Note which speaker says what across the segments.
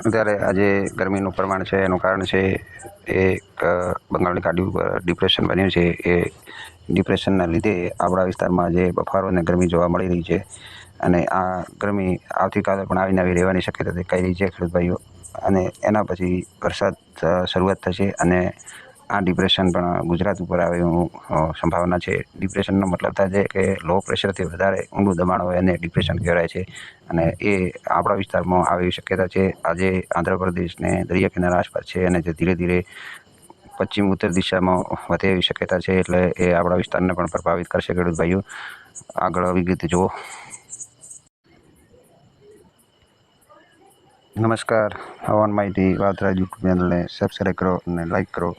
Speaker 1: અત્યારે આજે ગરમીનું પ્રમાણ છે, એનું કારણ છે, એ બંગાળની ખાડી ઉપર ડિપ્રેશન બન્યું છે. એ ડિપ્રેશનના લીધે આપણા વિસ્તારમાં જે બફારો અને ગરમી જોવા મળી રહી છે અને આ ગરમી આવતીકાલે પણ આવીને આવી રહેવાની શક્યતા કઈ રહી છે, ખેડૂત અને એના પછી વરસાદ શરૂઆત થશે અને આ ડિપ્રેશન પણ ગુજરાત ઉપર આવે એવું સંભાવના છે. ડિપ્રેશનનો મતલબ થાય છે કે લો પ્રેશરથી વધારે ઊંડું દબાણ હોય એને ડિપ્રેશન કહેવાય છે. અને એ આપણા વિસ્તારમાં આવી શક્યતા છે. આજે આંધ્રપ્રદેશને દરિયા કિનારા આસપાસ છે અને જે ધીરે ધીરે પશ્ચિમ ઉત્તર દિશામાં વધે એવી શક્યતા છે એટલે એ આપણા વિસ્તારને પણ પ્રભાવિત કરશે ખેડૂત ભાઈઓ. આગળ વિગત જુઓ. નમસ્કાર. હવાન માહિતી વાતરા યુટ્યુબ ચેનલને સબસ્ક્રાઈબ કરો અને લાઈક કરો.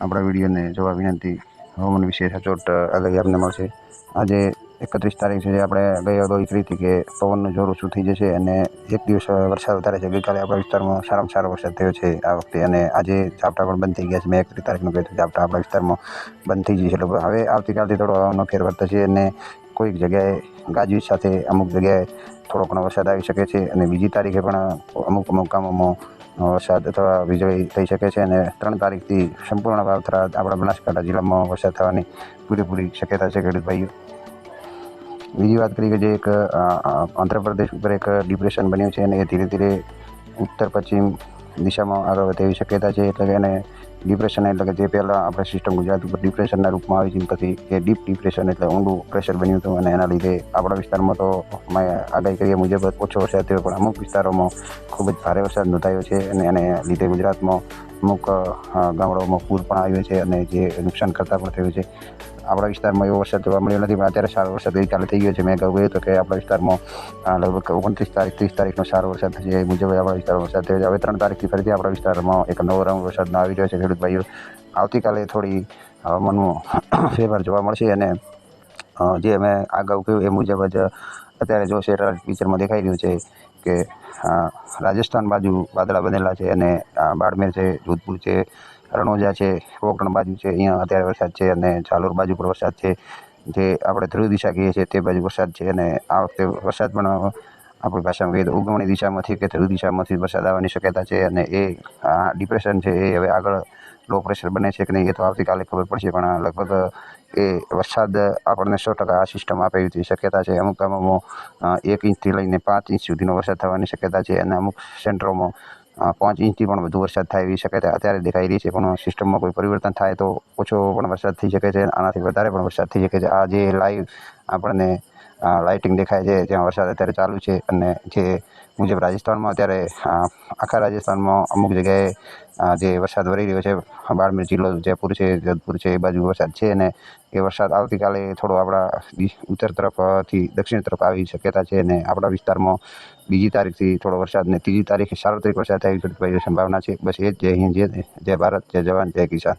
Speaker 1: આપણા વિડીયોને જોવા વિનંતી. હવામાન વિશે સચોટ અલગ આપને મળશે. આજે એકત્રીસ તારીખ છે જે આપણે ગઈ અગાઉ કરી હતી કે પવનનું જોર ઓછું થઈ જશે અને એક દિવસ વરસાદ વધારે છે. ગઈકાલે આપણા વિસ્તારમાં સારામાં સારો વરસાદ થયો છે આ વખતે અને આજે ઝાપટા પણ બંધ થઈ ગયા છે. મેં એકત્રીસ તારીખનું કહ્યું ઝાપટા આપણા વિસ્તારમાં બંધ થઈ જશે એટલે હવે આવતીકાલથી થોડો હવાનો ફેરફાર થશે અને કોઈક જગ્યાએ ગાજવીજ સાથે અમુક જગ્યાએ થોડો ઘણો વરસાદ આવી શકે છે. અને બીજી તારીખે પણ અમુક અમુક ગામોમાં વરસાદ અથવા વીજળી થઈ શકે છે અને ત્રણ તારીખથી સંપૂર્ણ વાવથરા આપણા બનાસકાંઠા જિલ્લામાં વરસાદ થવાની પૂરેપૂરી શક્યતા છે, ખેડૂત ભાઈઓ. બીજી વાત કરીએ કે જે એક આંધ્રપ્રદેશ ઉપર એક ડિપ્રેશન બન્યું છે અને એ ધીરે ધીરે ઉત્તર પશ્ચિમ દિશામાં આગળ વધે એવી શક્યતા છે, એટલે કે એને ડિપ્રેશન એટલે કે જે પહેલાં આપણે સિસ્ટમ ગુજરાત ઉપર ડિપ્રેશનના રૂપમાં આવી છે પછી એ ડીપ ડિપ્રેશન એટલે ઊંડું પ્રેશર બન્યું હતું અને એના લીધે આપણા વિસ્તારમાં તો મેં આગાહી કરીએ મુજબ ઓછો વરસાદ થયો, પણ અમુક વિસ્તારોમાં ખૂબ જ ભારે વરસાદ નોંધાયો છે અને એને લીધે ગુજરાતમાં અમુક ગામડાઓમાં પૂર પણ આવ્યો છે અને જે નુકસાન કરતાં પણ થયું છે. આપણા વિસ્તારમાં એવો વરસાદ જોવા મળ્યો નથી, પણ અત્યારે સારો વરસાદ ગઈકાલે થઈ ગયો છે. મેં કહ્યું હતું કે આપણા વિસ્તારમાં લગભગ ઓગણત્રીસ તારીખ, ત્રીસ તારીખનો સારો વરસાદ થશે એ મુજબ આપણા વિસ્તારમાં વરસાદ થયો છે. હવે ત્રણ તારીખથી ફરીથી આપણા વિસ્તારમાં એક નવો રાઉન્ડ વરસાદનો આવી રહ્યો છે. ખેડૂત ભાઈઓ, આવતીકાલે થોડી હવામાનનો ફેરફાર જોવા મળશે અને જે અમે અગાઉ કહ્યું એ મુજબ જ અત્યારે જો શેર પિક્ચરમાં દેખાઈ રહ્યું છે કે રાજસ્થાન બાજુ વાદળા બનેલા છે અને બાડમેર છે, જોધપુર છે રણોજા છે, કોકણ બાજુ છે, અહીંયા અત્યારે વરસાદ છે અને ચાલોર બાજુ પણ વરસાદ છે. જે આપણે ધ્રુવ દિશા કહીએ છીએ તે બાજુ વરસાદ છે અને આ વખતે વરસાદ પણ આપણી ભાષામાં કહીએ તો ઉગમણી દિશામાંથી કે ધ્રુવ દિશામાંથી વરસાદ આવવાની શક્યતા છે અને એ ડિપ્રેશન છે એ હવે આગળ લો પ્રેશર બને છે કે નહીં એ તો આવતીકાલે ખબર પડશે, પણ લગભગ એ વરસાદ આપણને સો ટકા આ સિસ્ટમ આપે એવી શક્યતા છે. અમુક ગામોમાં એક ઇંચથી લઈને પાંચ ઇંચ સુધીનો વરસાદ થવાની શક્યતા છે અને અમુક સેન્ટરોમાં પાંચ ઇંચથી પણ વધુ વરસાદ થાય એવી શક્યતા અત્યારે દેખાઈ રહી છે. પણ સિસ્ટમમાં કોઈ પરિવર્તન થાય તો ઓછો પણ વરસાદ થઈ શકે છે. આનાથી વધારે પણ વરસાદ થઈ શકે છે. આ જે લાઈવ આપણને લાઇટિંગ દેખાય છે, જ્યાં વરસાદ અત્યારે ચાલુ છે અને જે મુજબ રાજસ્થાનમાં અત્યારે આખા રાજસ્થાનમાં અમુક જગ્યાએ જે વરસાદ વરી રહ્યો છે, બાડમેર જિલ્લો, જયપુર છે, જોધપુર છે, એ બાજુ વરસાદ છે અને એ વરસાદ આવતીકાલે થોડો આપણા ઉત્તર તરફથી દક્ષિણ તરફ આવી શક્યતા છે અને આપણા વિસ્તારમાં બીજી તારીખથી થોડો વરસાદ ને ત્રીજી તારીખે સાર્વત્રિક વરસાદ થાય સંભાવના છે. બસ એ જ, જય હિન્દ, જય ભારત, જય જવાન, જય કિસાન.